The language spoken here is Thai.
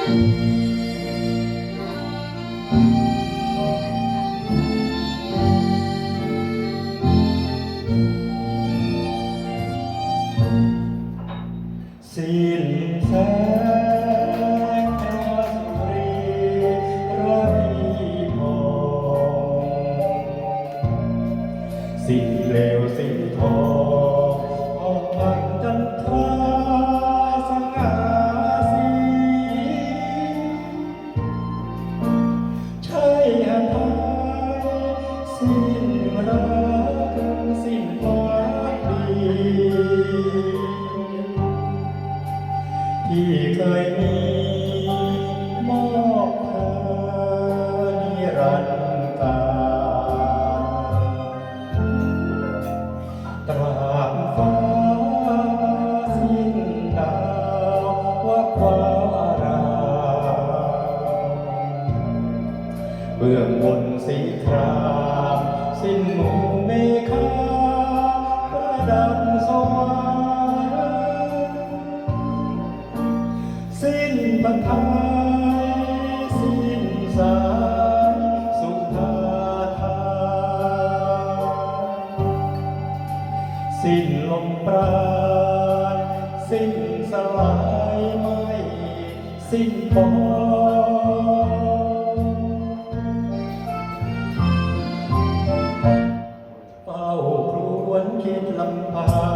สิ้นแสงพระสุรีระพีพงสินเลวสิ้นทอง ที่เคยมีมอบเธอนิรันดร์กาตราบฟ้าสิ้นดาวว่าความรามเบื้องบนสีครามสิ้นหมู่เมฆ สิ้นบรรทายสิ้นสายสุภาทาสิ้นลมปราณสิ้นสลายไม่สิ้นปองเฝ้าครวญคิดลำพัง